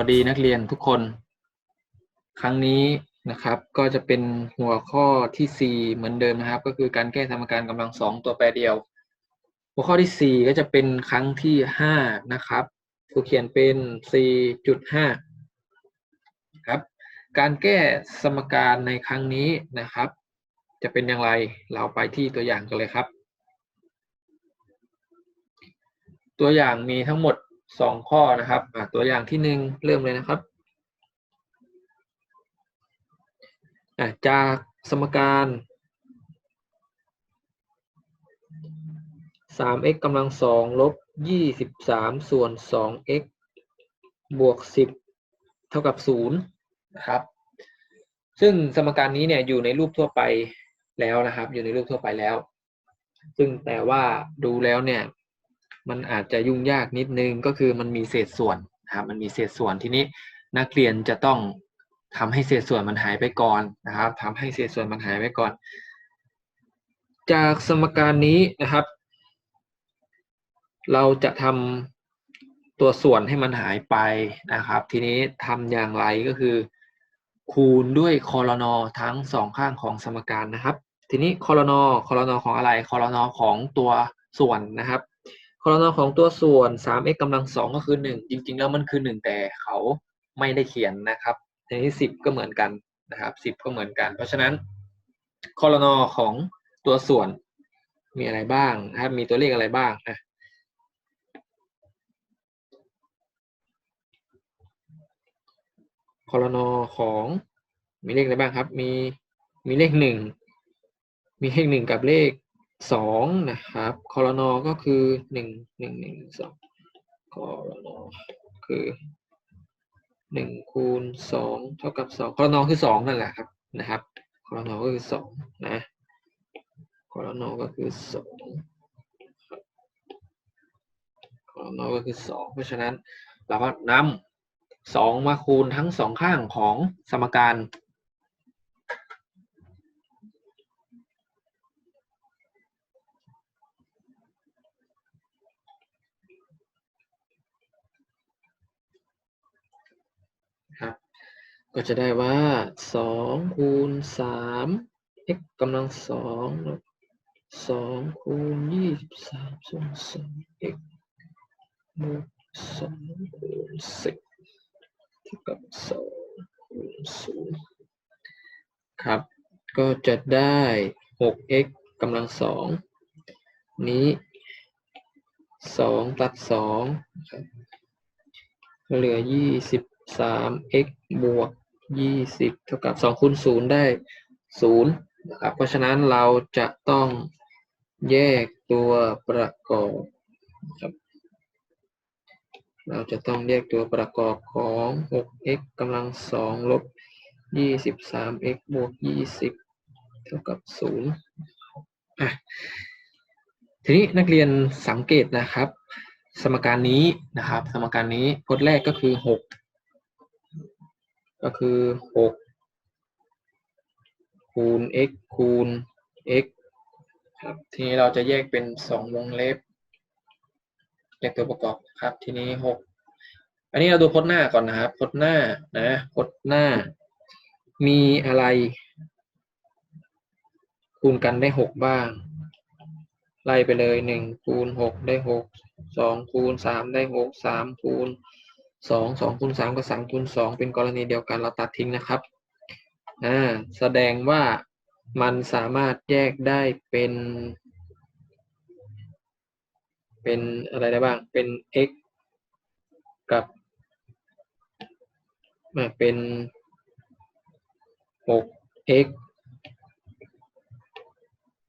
สวัสดีนักเรียนทุกคน ครั้งนี้นะครับก็จะเป็นหัวข้อที่ 4 เหมือนเดิมนะครับ ก็คือการแก้สมการกำลังสองตัวแปรเดียว หัวข้อที่ 4 ก็จะเป็นครั้งที่ 5 นะครับครูเขียนเป็น 4.5 ครับ การแก้สมการในครั้งนี้นะครับ จะเป็นอย่างไรเราไปที่ตัวอย่างกันเลยครับ ตัวอย่างมีทั้งหมด 2ข้อนะครับตัวอย่างที่1เริ่มเลยนะครับจากสมการ 3x กำลังสองลบ 23 ส่วน 2x บวก 10 เท่ากับ 0 นะครับ ซึ่งสมการนี้เนี่ยอยู่ในรูปทั่วไปแล้วนะครับ อยู่ในรูปทั่วไปแล้ว ซึ่งแต่ว่าดูแล้วเนี่ย มันอาจจะยุ่งยากนิดนึงก็คือมันมีเศษส่วนนะครับมันมีเศษส่วนทีนี้นักเรียนจะต้องทำให้เศษส่วนมันหายไปก่อนนะครับทำให้เศษส่วนมันหายไปก่อน จากสมการนี้นะครับ เราจะทำตัวส่วนให้มันหายไปนะครับ ทีนี้ทำอย่างไรก็คือ คูณด้วยคอรนอทั้งสองข้างของสมการนะครับ ทีนี้คอรนอคอรนอของอะไรคอรนอของตัวส่วนนะครับ คอรนอของตัวส่วน 3x กำลังสองก็คือ 1 จริง ๆ แล้วมันคือ 1 แต่เขาไม่ได้เขียนนะครับในที่ 10 ก็เหมือนกันนะครับ 10 ก็เหมือนกัน เพราะฉะนั้นคอรนอของตัวส่วนมีอะไรบ้างครับ มีตัวเลขอะไรบ้างนะคอรนอของมีเลขอะไรบ้างครับ มีมีเลขหนึ่งมีเลขหนึ่งกับเลข สองนะครับคอรนอก็คือหนึ่งหนึ่งหนึ่งสองคอรนอคือหนึ่งคูณสองเท่ากับสองคอรนอคือสองนั่นแหละครับนะครับคอรนอก็คือสองนะคอรนอก็คือสองคอรนอก็คือสองเพราะฉะนั้นเราก็นำสองมาคูณทั้งสองข้างของสมการ ครับ ก็จะได้ว่าสองคูณสาม x กำลังสองลบสองคูณยี่สิบสามส่วนสอง x บวกสองคูณสิบเท่ากับสองคูณศูนย์ครับ ก็จะได้หก x กำลังสองนี้สองตัดสองเหลือยี่สิบสาม x บวก ยี่สิบเท่ากับสองคูณศูนย์ได้ศูนย์นะครับเพราะฉะนั้นเราจะต้องแยกตัวประกอบครับเราจะต้องแยกตัวประกอบของ 6x กำลังสองลบ 23x บวก 20 เท่ากับ 0 อะ ทีนี้นักเรียนสังเกตนะครับ สมการนี้นะครับ สมการนี้พจน์แรกก็คือ6 ก็คือ6คูณ x คูณ x ครับทีนี้เราจะแยกเป็น2วงเล็บแยกตัวประกอบครับ ทีนี้6อันนี้เราดูพจน์หน้าก่อนนะครับพจน์หน้านะพจน์หน้า มีอะไร คูณกันได้6บ้าง ไล่ไปเลย1คูณ6ได้6 2คูณ3ได้6 3คูณ 2 2คูณ3กับ3คูณ2เป็นกรณีเดียวกันเราตัดทิ้งนะครับอ่าแสดงว่ามันสามารถแยกได้เป็น เป็นอะไรได้บ้าง เป็น x กับมาเป็น 6x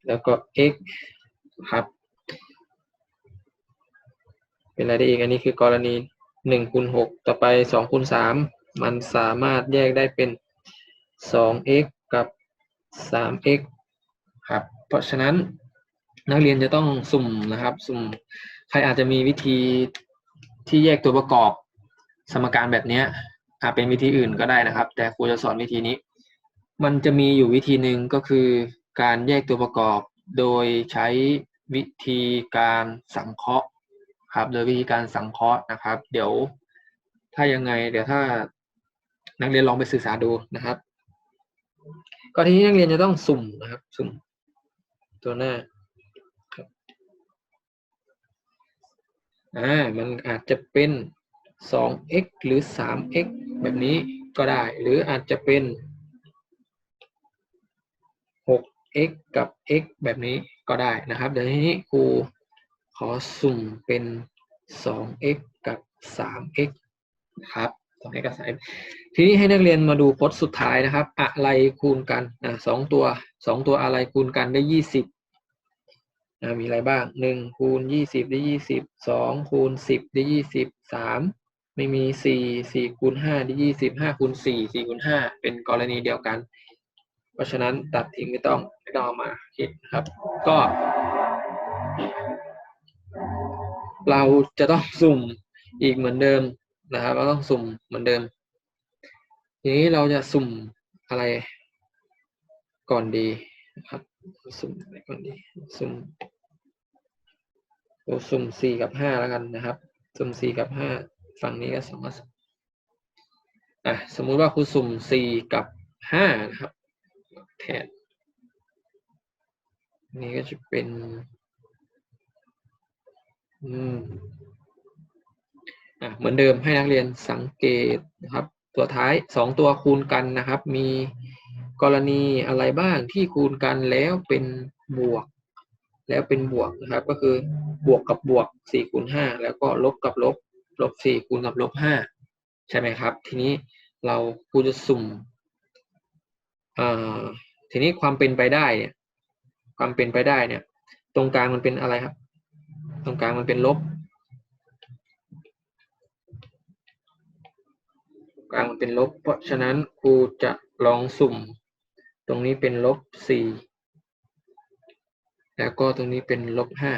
แล้วก็ x ครับ เป็นอะไรได้อีก อันนี้คือกรณี 1คูณ6ต่อไป2คูณ3มันสามารถแยกได้เป็น 2x กับ 3x ครับ เพราะฉะนั้นนักเรียนจะต้องสุ่มนะครับ สุ่มใครอาจจะมีวิธีที่แยกตัวประกอบสมการแบบนี้อาจเป็นวิธีอื่นก็ได้นะครับ แต่ครูจะสอนวิธีนี้ มันจะมีอยู่วิธีหนึ่งก็คือการแยกตัวประกอบโดยใช้วิธีการสังเคราะห์ ครับ โดยวิธีการสังเคราะห์นะครับ เดี๋ยวถ้ายังไง เดี๋ยวถ้านักเรียนลองไปศึกษาดูนะครับ ก็ทีนี้นักเรียนจะต้องสุ่มนะครับ สุ่มตัวหน้าครับอ่ามันอาจจะเป็น 2x หรือ 3x แบบนี้ก็ได้ หรืออาจจะเป็น 6x กับ x แบบนี้ก็ได้นะครับ เดี๋ยวทีนี้ครู ขอสุ่มเป็น 2x กับ 3x นะครับ 2x กับ 3x ทีนี้ให้นักเรียนมาดูพจน์สุดท้ายนะครับ อะไรคูณกันอะสองตัวสองตัวอะไรคูณกันได้ 20อะมีอะไรบ้าง 1 คูณ 20 ได้ 20 2 คูณ 10 ได้ 20 3 ไม่มี 4 4คูณ5ได้ 20 5คูณ4 4คูณ5เป็นกรณีเดียวกัน เพราะฉะนั้นตัดทิ้งไม่ต้องไม่ต้องเอามาคิดครับ ก็ เราจะต้องสุ่มอีกเหมือนเดิมนะครับ เราต้องสุ่มเหมือนเดิม ทีนี้เราจะสุ่มอะไรก่อนดีนะครับสุ่มอะไรก่อนดี สุ่มเราสุ่มสี่กับห้าแล้วกันนะครับ สุ่มสี่กับห้าฝั่งนี้ก็สองสองอะสมมุติว่าครูสุ่มสี่กับห้านะครับแทนนี่ก็จะเป็น อืมอะเหมือนเดิมให้นักเรียนสังเกตนะครับ ตัวท้ายสองตัวคูณกันนะครับ มีกรณีอะไรบ้างที่คูณกันแล้วเป็นบวก แล้วเป็นบวกนะครับ ก็คือบวกกับบวกสี่คูณห้าแล้วก็ลบกับลบลบสี่คูณกับลบห้าใช่ไหมครับ ทีนี้เราครูจะสุ่มอ่าทีนี้ความเป็นไปได้เนี่ย ความเป็นไปได้เนี่ย ตรงกลางมันเป็นอะไรครับ ตรงกลางมันเป็นลบกลางมันเป็นลบ เพราะฉะนั้นครูจะลองสุ่ม ตรงนี้เป็นลบสี่แล้วก็ตรงนี้เป็นลบห้า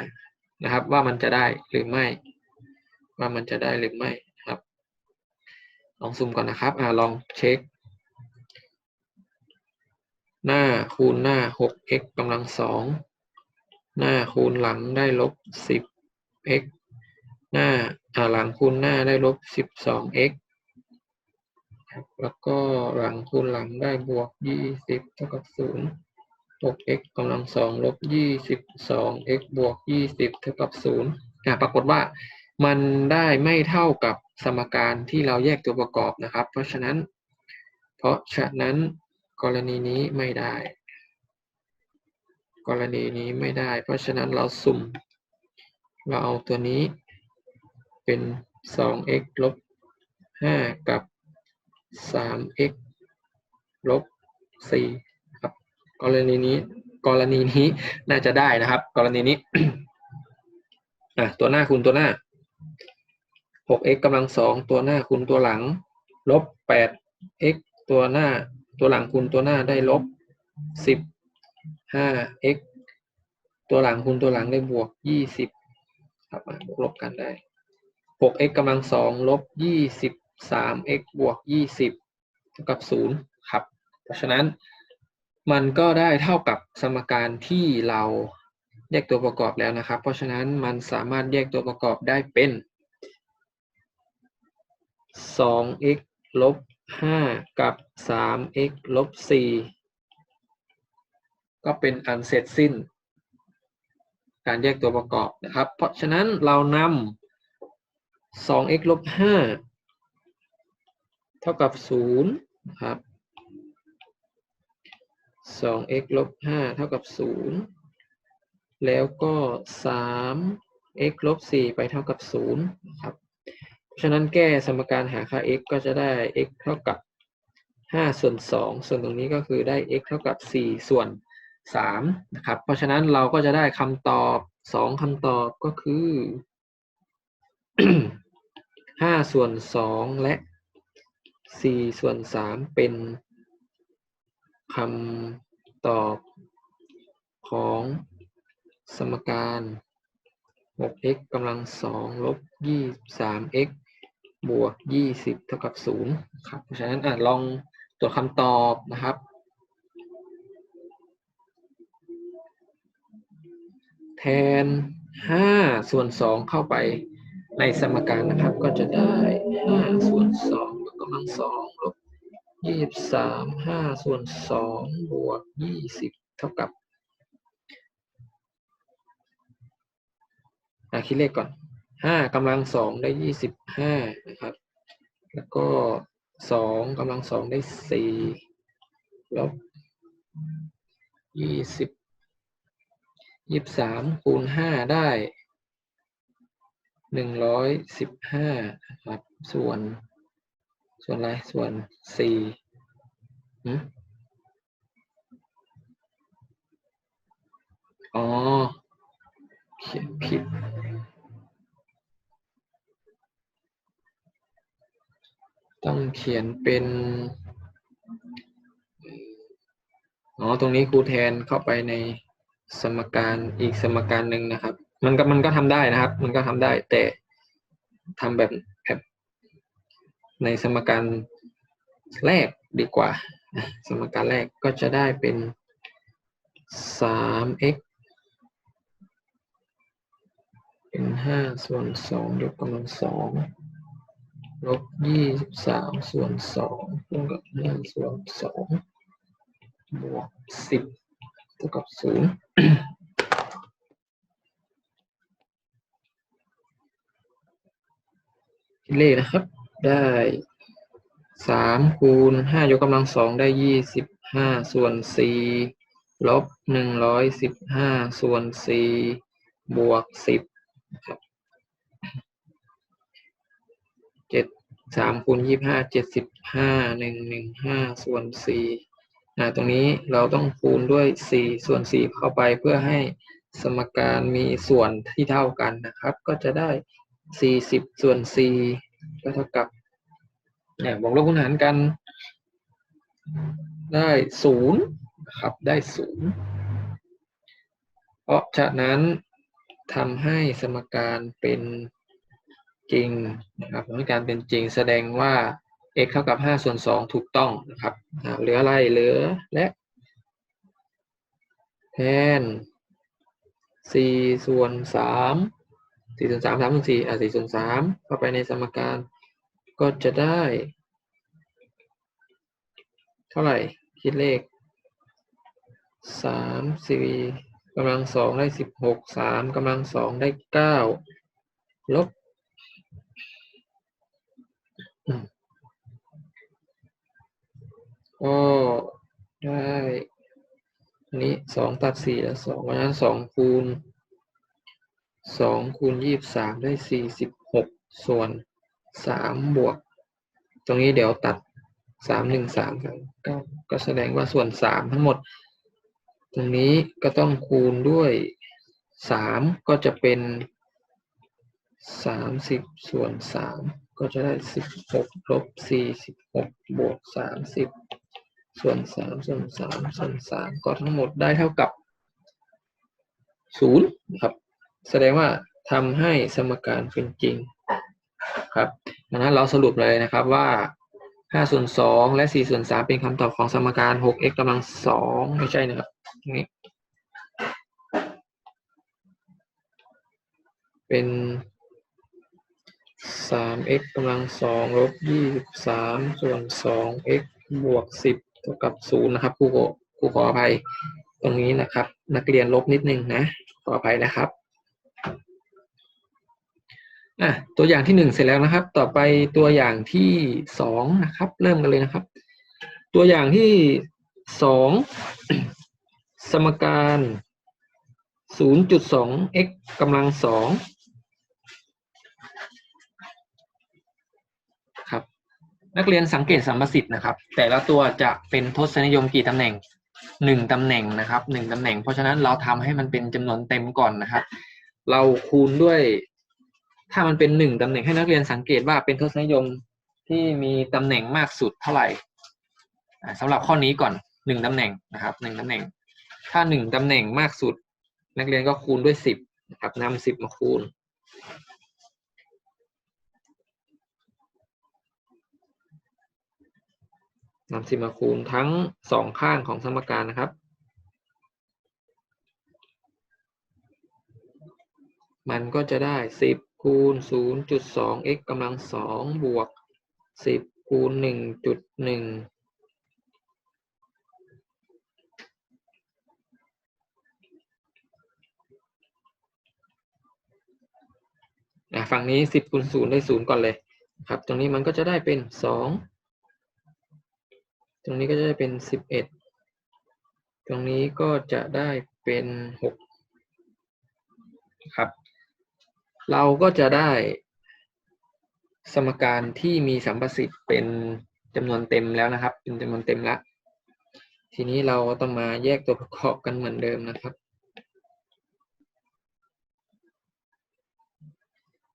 นะครับ ว่ามันจะได้หรือไม่ ว่ามันจะได้หรือไม่ครับ ลองสุ่มก่อนนะครับอ่าลองเช็ค หน้าคูณหน้า 6x กำลังสองหน้าคูณหลังได้ลบ x หน้าหลังคูณหน้าได้ลบ 12x แล้วก็หลังคูณหลังได้บวก 20 เท่ากับ0 6x กำลังสองลบ 22x บวก 20 เท่ากับ 0 อ่าปรากฏว่ามันได้ไม่เท่ากับสมการที่เราแยกตัวประกอบนะครับ เพราะฉะนั้น เพราะฉะนั้นกรณีนี้ไม่ได้ กรณีนี้ไม่ได้ เพราะฉะนั้นเราสุ่ม เราเอาตัวนี้เป็น 2x ลบ 5 กับ 3x ลบ 4 ครับ กรณีนี้กรณีนี้น่าจะได้นะครับ กรณีนี้อะตัวหน้าคูณตัวหน้า 6x กำลังสองตัวหน้าคูณตัวหลัง ลบ 8x ตัวหน้าตัวหลังคูณตัวหน้าได้ลบ 10 5x ตัวหลังคูณตัวหลังได้บวก 20 ครับลบกันได้ 6x กำลังสองลบ 23x บวก 20เท่ากับ 0 ครับ เพราะฉะนั้นมันก็ได้เท่ากับสมการที่เราแยกตัวประกอบแล้วนะครับ เพราะฉะนั้นมันสามารถแยกตัวประกอบได้เป็น 2x ลบ 5 กับ 3x ลบ 4 ก็เป็นอันเสร็จสิ้น การแยกตัวประกอบนะครับ เพราะฉะนั้นเรานำ 2x ลบ 5 เท่ากับ0ครับ 2x ลบ 5 เท่ากับ 0 แล้วก็ 3x ลบ 4 ไปเท่ากับ0นะครับเพราะฉะนั้นแก้สมการหาค่า x ก็จะได้ x เท่ากับ 5 ส่วน 2 ส่วนตรงนี้ก็คือได้ x เท่ากับ 4 ส่วน 3นะครับ เพราะฉะนั้นเราก็จะได้คำตอบ 2คำตอบก็คือ 5 ส่วน 2 และ 4 ส่วน 3 เป็นคำตอบของสมการ 6x กำลังสองลบ 23x บวก 20 เท่ากับ0ครับเพราะฉะนั้นอลองตรวจคำตอบนะครับ แทน 5 ส่วน 2 เข้าไปในสมการนะครับ ก็จะได้ห้าส่วนสองยกกำลังสองลบยี่สิบสามห้าส่วนสองบวกยี่สิบเท่ากับอะคิดเลขก่อนห้ากำลังสองได้ยี่สิบห้านะครับ แล้วก็สองกำลังสองได้สี่ลบยี่สิบ ยี่สิบสามคูณห้าได้หนึ่งร้อยสิบห้าครับ ส่วน ส่วนอะไร ส่วนสี่หืมอ๋อ เขียนผิดต้องเขียนเป็น อ๋อ ตรงนี้ครูแทนเข้าไปใน สมการอีกสมการหนึ่งนะครับ มันก็มันก็ทำได้นะครับ มันก็ทำได้ แต่ทำแบบแบบในสมการแรกดีกว่า สมการแรกก็จะได้เป็นสาม x เป็นห้าส่วนสองยกกำลังสองลบยี่สิบสามส่วนสองเท่ากับห้าส่วนสองบวกสิบเท่ากับศูนย์ คิดเลขนะครับ ได้สามคูณห้ายกกำลังสองได้ยี่สิบห้าส่วนสี่ลบหนึ่งร้อยสิบห้าส่วนสี่บวกสิบครับเจ็ดสามคูณยี่ห้าเจ็ดสิบห้าหนึ่งหนึ่งห้าส่วนสี่ ตรงนี้เราต้องคูณด้วยสี่ส่วนสี่เข้าไปเพื่อให้สมการมีส่วนที่เท่ากันนะครับ ก็จะได้สี่สิบส่วนสี่ก็เท่ากับเนี่ยบวกลบคูณหารกัน ได้ศูนย์นะครับได้ศูนย์เพราะฉะนั้นทำให้สมการเป็นจริงนะครับสมการเป็นจริงแสดงว่า x เท่ากับ 5 ส่วน 2 ถูกต้องนะครับเหลืออะไรเหลือและแทน 4 ส่วน 3 4ส่วน3 3ส่วน4อะ4ส่วน3เข้าไปในสมการก็จะได้ เท่าไหร่ คิดเลข 3 4กำลัง 2 ได้ 16 3กำลัง 2 ได้ 9 ลบ ก็ได้อันนี้สองตัดสี่แล้วสองเพราะฉะนั้นสองคูณสองคูณยี่สิบสามได้สี่สิบหกส่วนสามบวก ตรงนี้เดี๋ยวตัดสามหนึ่งสามกันก็ก็แสดงว่าส่วนสามทั้งหมด ตรงนี้ก็ต้องคูณด้วยสามก็จะเป็นสามสิบส่วนสามก็จะได้สิบหกลบสี่สิบหกบวกสามสิบ ส่วนสามส่วนสามส่วนสามก็ทั้งหมดได้เท่ากับศูนย์ครับ แสดงว่าทำให้สมการเป็นจริงครับดังนั้นเราสรุปเลยนะครับว่าห้าส่วนสองและสี่ส่วนสามเป็นคำตอบของสมการหก x กำลังสองไม่ใช่นะครับนี่เป็นสาม x กำลังสองลบยี่สิบสามส่วนสอง x บวกสิบ เท่ากับศูนย์นะครับครูขอครูขออภัยตรงนี้นะครับ นักเรียนลบนิดนึงนะขออภัยนะครับอะตัวอย่างที่หนึ่งเสร็จแล้วนะครับ ต่อไปตัวอย่างที่สองนะครับ เริ่มกันเลยนะครับ ตัวอย่างที่สองสมการศูนย์จุดสอง x กำลังสองครับ นักเรียนสังเกตสัมประสิทธิ์นะครับ แต่ละตัวจะเป็นทศนิยมกี่ตำแหน่งหนึ่งตำแหน่งนะครับหนึ่งตำแหน่ง เพราะฉะนั้นเราทำให้มันเป็นจำนวนเต็มก่อนนะครับ เราคูณด้วย ถ้ามันเป็นหนึ่งตำแหน่งให้นักเรียนสังเกตว่าเป็นทศนิยมที่มีตำแหน่งมากสุดเท่าไหร่อ่าสำหรับข้อนี้ก่อนหนึ่งตำแหน่งนะครับหนึ่งตำแหน่ง ถ้าหนึ่งตำแหน่งมากสุด นักเรียนก็คูณด้วยสิบนะครับนำสิบมาคูณ นำสิบมาคูณทั้งสองข้างของสมการนะครับ มันก็จะได้สิบคูณศูนย์จุดสอง x กำลังสองบวกสิบคูณหนึ่งจุดหนึ่งอะฝั่งนี้สิบคูณศูนย์ได้ศูนย์ก่อนเลย ครับ ตรงนี้มันก็จะได้เป็นสอง ตรงนี้ก็จะได้เป็นสิบเอ็ดตรงนี้ก็จะได้เป็นหกครับ เราก็จะได้สมการที่มีสัมประสิทธิ์เป็นจำนวนเต็มแล้วนะครับ เป็นจำนวนเต็มละทีนี้เราต้องมาแยกตัวประกอบกันเหมือนเดิมนะครับ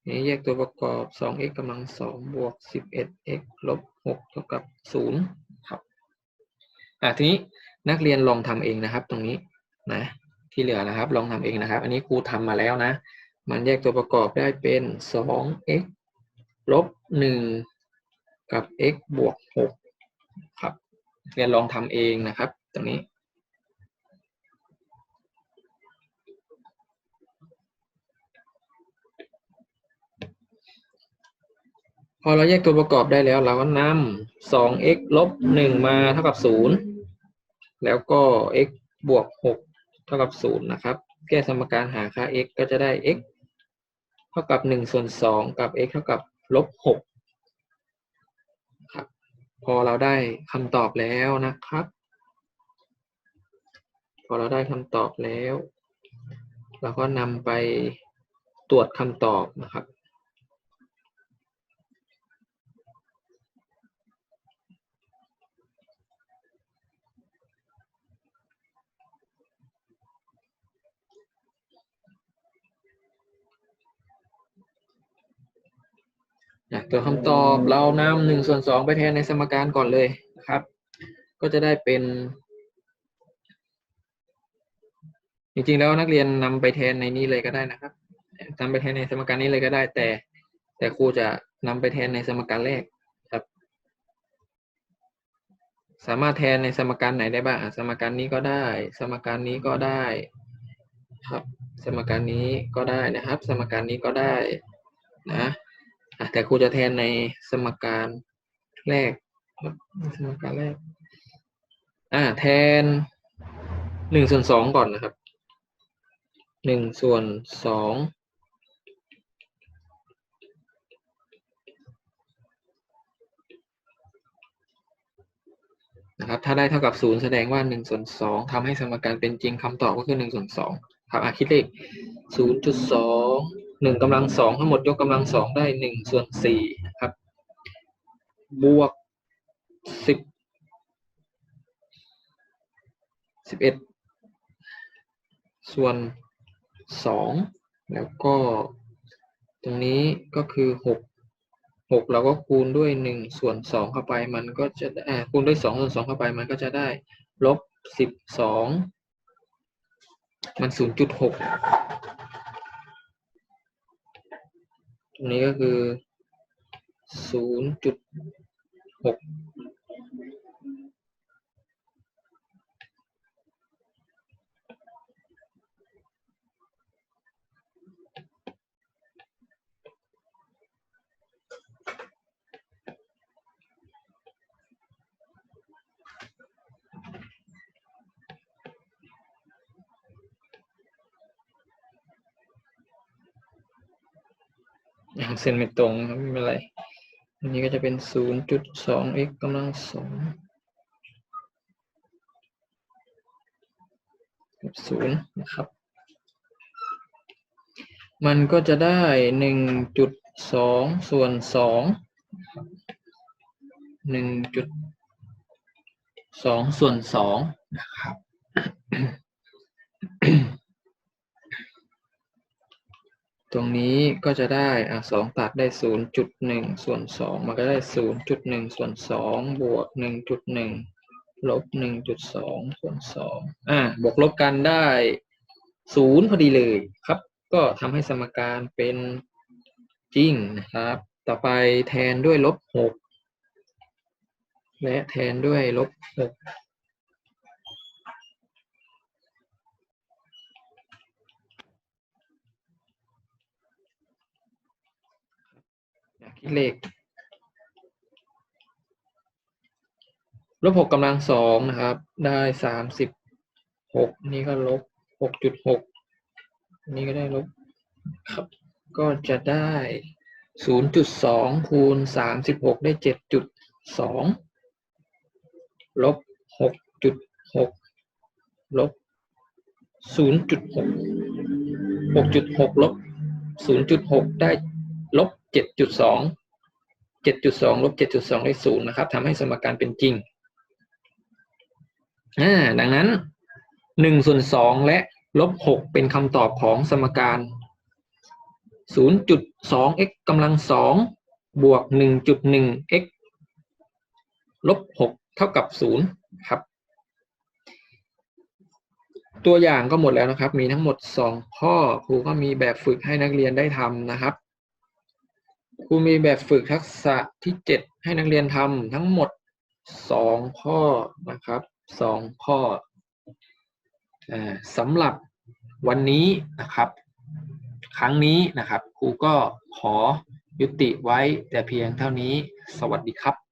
นี้แยกตัวประกอบ 2x กำลัง 2 บวก 11x ลบ 6 เท่ากับ 0 อะทีนี้นักเรียนลองทำเองนะครับ ตรงนี้นะ ที่เหลือนะครับ ลองทำเองนะครับ อันนี้ครูทำมาแล้วนะ มันแยกตัวประกอบได้เป็น 2x ลบ 1 กับ x บวก 6 ครับเรียนลองทำเองนะครับ ตรงนี้ อเราแยกตัวประกอบได้แล้วเราก็นำ 2x ลบ1มาเท่ากับ0แล้วก็ x บวก6เท่ากับ0นะครับ แก้สมการหาค่า x ก็จะได้ x เท่ากับ1ส่วน2กับ x เท่ากับลบ6ครับ พอเราได้คำตอบแล้วนะครับ พอเราได้คำตอบแล้ว เราก็นำไปตรวจคำตอบนะครับ นะตัวคำตอบเรานำหนึ่งส่วนสองไปแทนในสมการก่อนเลยนะครับ ก็จะได้เป็น จริงๆแล้วนักเรียนนำไปแทนในนี้เลยก็ได้นะครับนำไปแทนในสมการนี้เลยก็ได้ แต่ แต่ครูจะนำไปแทนในสมการแรกครับ สามารถแทนในสมการไหนได้บ้างสมการนี้ก็ได้ สมการนี้ก็ได้ครับ สมการนี้ก็ได้นะครับ สมการนี้ก็ได้นะ แต่ครูจะแทนในสมการแรกสมการแรก อ่า แทนหนึ่งส่วนสองก่อนนะครับหนึ่งส่วนสองนะครับ ถ้าได้เท่ากับศูนย์แสดงว่าหนึ่งส่วนสองทำให้สมการเป็นจริงคำตอบก็คือหนึ่งส่วนสองครับ อะคิดเลขศูนย์จุดสอง หนึ่งกำลังสองทั้งหมดยกกำลังสองได้หนึ่งส่วนสี่ครับ บวกสิบสิบเอ็ดส่วนสองแล้วก็ตรงนี้ก็คือหกหกเราก็คูณด้วยหนึ่งส่วนสองเข้าไปมันก็จะอ่าคูณด้วยสองส่วนสองเข้าไปมันก็จะได้ลบสิบสองมันศูนย์จุดหก ตรงนี้ก็คือศูนย์จุดหก ยังเส้นไม่ตรงครับไม่เป็นไร อันนี้ก็จะเป็นศูนย์จุดสอง x กำลังสองกับศูนย์นะครับ มันก็จะได้หนึ่งจุดสองส่วนสองหนึ่งจุดสองส่วนสองนะครับ รงนี้ก็จะได้อะสองตัดได้ศูนย์จุดหนึ่งส่วนสองมันก็ได้ศูนย์จุดหนึ่งส่วนสองบวกหนึ่งจุดหนึ่งลบหนึ่งจุดสองส่วนสองอ่าบวกลบกันได้ศูนย์พอดีเลยครับ ก็ทำให้สมการเป็นจริงนะครับ ต่อไปแทนด้วยลบหกและแทนด้วยลบหก คิดเลขลบหกกำลังสองนะครับ ได้สามสิบหกนี่ก็ลบหกจุดหกนี่ก็ได้ลบครับ ก็จะได้ศูนย์จุดสองคูณสามสิบหกได้เจ็ดจุดสองลบหกจุดหกลบศูนย์จุดหกหกจุดหกลบศูนย์จุดหกได้ ลบเจ็ดจุดสองเจ็ดจุดสองลบเจ็ดจุดสองได้ศูนย์นะครับทำให้สมการเป็นจริงดังนั้นหนึ่งส่วนสองและลบหกเป็นคำตอบของสมการศูนย์จุดสอง x กำลังสองบวกหนึ่งจุดหนึ่ง x ลบหกเท่ากับศูนย์ครับ ตัวอย่างก็หมดแล้วนะครับ มีทั้งหมดสองข้อครูก็มีแบบฝึกให้นักเรียนได้ทำนะครับ ครูมีแบบฝึกทักษะที่เจ็ดให้นักเรียนทำทั้งหมดสองข้อนะครับสองข้ออสำหรับวันนี้นะครับ ครั้งนี้นะครับครูก็ขอยุติไว้แต่เพียงเท่านี้ สวัสดีครับ